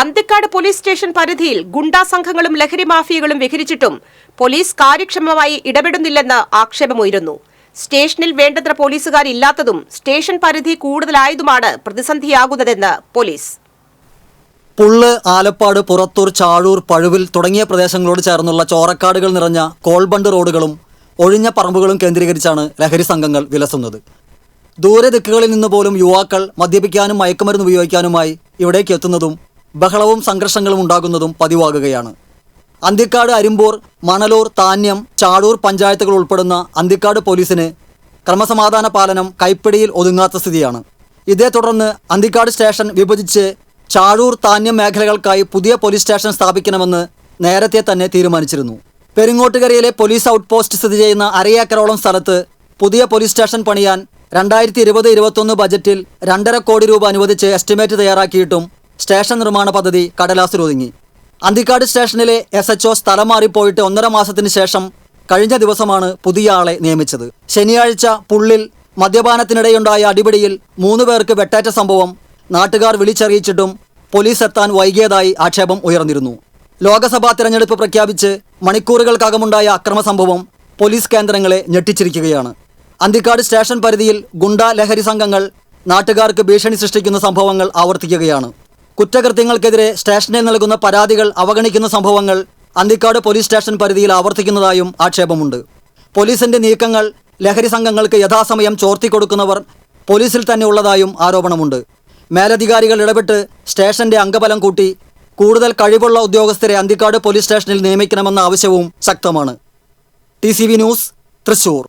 Anthikad police station പരിധിയിൽ ഗുണ്ടാ സംഘങ്ങളും ലഹരി മാഫിയകളും വിഹരിച്ചിട്ടും പോലീസ് കാര്യക്ഷമമായി ഇടപെടുന്നില്ലെന്ന് ആക്ഷേപമുയരുന്നു. സ്റ്റേഷനിൽ വേണ്ടത്ര പോലീസുകാരില്ലാത്തതും സ്റ്റേഷൻ പരിധി കൂടുതലായതുമാണ് പ്രതിസന്ധിയാകുന്നതെന്ന് പോലീസ്. പുള്ള് ആലപ്പാട് പുറത്തൂർ ചാഴൂർ പഴുവിൽ തുടങ്ങിയ പ്രദേശങ്ങളോട് ചേർന്നുള്ള ചോറക്കാടുകൾ നിറഞ്ഞ കോൾബണ്ട് റോഡുകളും ഒഴിഞ്ഞ പറമ്പുകളും കേന്ദ്രീകരിച്ചാണ് ലഹരി സംഘങ്ങൾ വിലസുന്നത്. ദൂരദിക്കുകളിൽ നിന്ന് പോലും യുവാക്കൾ മദ്യപിക്കാനും മയക്കുമരുന്ന് ഉപയോഗിക്കാനുമായി ഇവിടേക്ക് എത്തുന്നതും ബഹളവും സംഘർഷങ്ങളും ഉണ്ടാകുന്നതും പതിവാകുകയാണ്. അന്തിക്കാട് അരിമ്പൂർ മണലൂർ താന്യം ചാടൂർ പഞ്ചായത്തുകൾ ഉൾപ്പെടുന്ന അന്തിക്കാട് പോലീസിന് ക്രമസമാധാന പാലനം കൈപ്പിടിയിൽ ഒതുങ്ങാത്ത സ്ഥിതിയാണ്. ഇതേ തുടർന്ന് അന്തിക്കാട് സ്റ്റേഷൻ വിഭജിച്ച് ചാഴൂർ താന്യം മേഖലകൾക്കായി പുതിയ പോലീസ് സ്റ്റേഷൻ സ്ഥാപിക്കണമെന്ന് നേരത്തെ തന്നെ തീരുമാനിച്ചിരുന്നു. പെരിങ്ങോട്ടുകരയിലെ പോലീസ് ഔട്ട് പോസ്റ്റ് സ്ഥിതി ചെയ്യുന്ന അരയേക്കറോളം സ്ഥലത്ത് പുതിയ പോലീസ് സ്റ്റേഷൻ പണിയാൻ രണ്ടായിരത്തി ഇരുപത് ഇരുപത്തൊന്ന് ബജറ്റിൽ രണ്ടര കോടി രൂപ അനുവദിച്ച് എസ്റ്റിമേറ്റ് തയ്യാറാക്കിയിട്ടും സ്റ്റേഷൻ നിർമ്മാണ പദ്ധതി കടലാസിലൊതുങ്ങി അന്തിക്കാട് സ്റ്റേഷനിലെ എസ് എച്ച് സ്ഥലം മാറിപ്പോയിട്ട് ഒന്നര മാസത്തിന് ശേഷം കഴിഞ്ഞ ദിവസമാണ് പുതിയ ആളെ നിയമിച്ചത്. ശനിയാഴ്ച പുള്ളിൽ മദ്യപാനത്തിനിടെയുണ്ടായ അടിപിടിയിൽ മൂന്ന് പേർക്ക് വെട്ടേറ്റ സംഭവം നാട്ടുകാർ വിളിച്ചറിയിച്ചിട്ടും പോലീസ് എത്താൻ വൈകിയതായി ആക്ഷേപം ഉയർന്നിരുന്നു. ലോക്സഭാ തിരഞ്ഞെടുപ്പ് പ്രഖ്യാപിച്ച് മണിക്കൂറുകൾക്കകമുണ്ടായ അക്രമ സംഭവം പോലീസ് കേന്ദ്രങ്ങളെ ഞെട്ടിച്ചിരിക്കുകയാണ്. അന്തിക്കാട് സ്റ്റേഷൻ പരിധിയിൽ ഗുണ്ട ലഹരി സംഘങ്ങൾ നാട്ടുകാർക്ക് ഭീഷണി സൃഷ്ടിക്കുന്ന സംഭവങ്ങൾ ആവർത്തിക്കുകയാണ്. കുറ്റകൃത്യങ്ങൾക്കെതിരെ സ്റ്റേഷനിൽ നൽകുന്ന പരാതികൾ അവഗണിക്കുന്ന സംഭവങ്ങൾ അന്തിക്കാട് പോലീസ് സ്റ്റേഷൻ പരിധിയിൽ ആവർത്തിക്കുന്നതായും ആക്ഷേപമുണ്ട്. പോലീസിന്റെ നീക്കങ്ങൾ ലഹരി സംഘങ്ങൾക്ക് യഥാസമയം ചോർത്തിക്കൊടുക്കുന്നവർ പോലീസിൽ തന്നെ ഉള്ളതായും ആരോപണമുണ്ട്. മേലധികാരികൾ ഇടപെട്ട് സ്റ്റേഷന്റെ അംഗബലം കൂട്ടി കൂടുതൽ കഴിവുള്ള ഉദ്യോഗസ്ഥരെ അന്തിക്കാട് പോലീസ് സ്റ്റേഷനിൽ നിയമിക്കണമെന്ന ആവശ്യവും ശക്തമാണ്. T news Thrissur.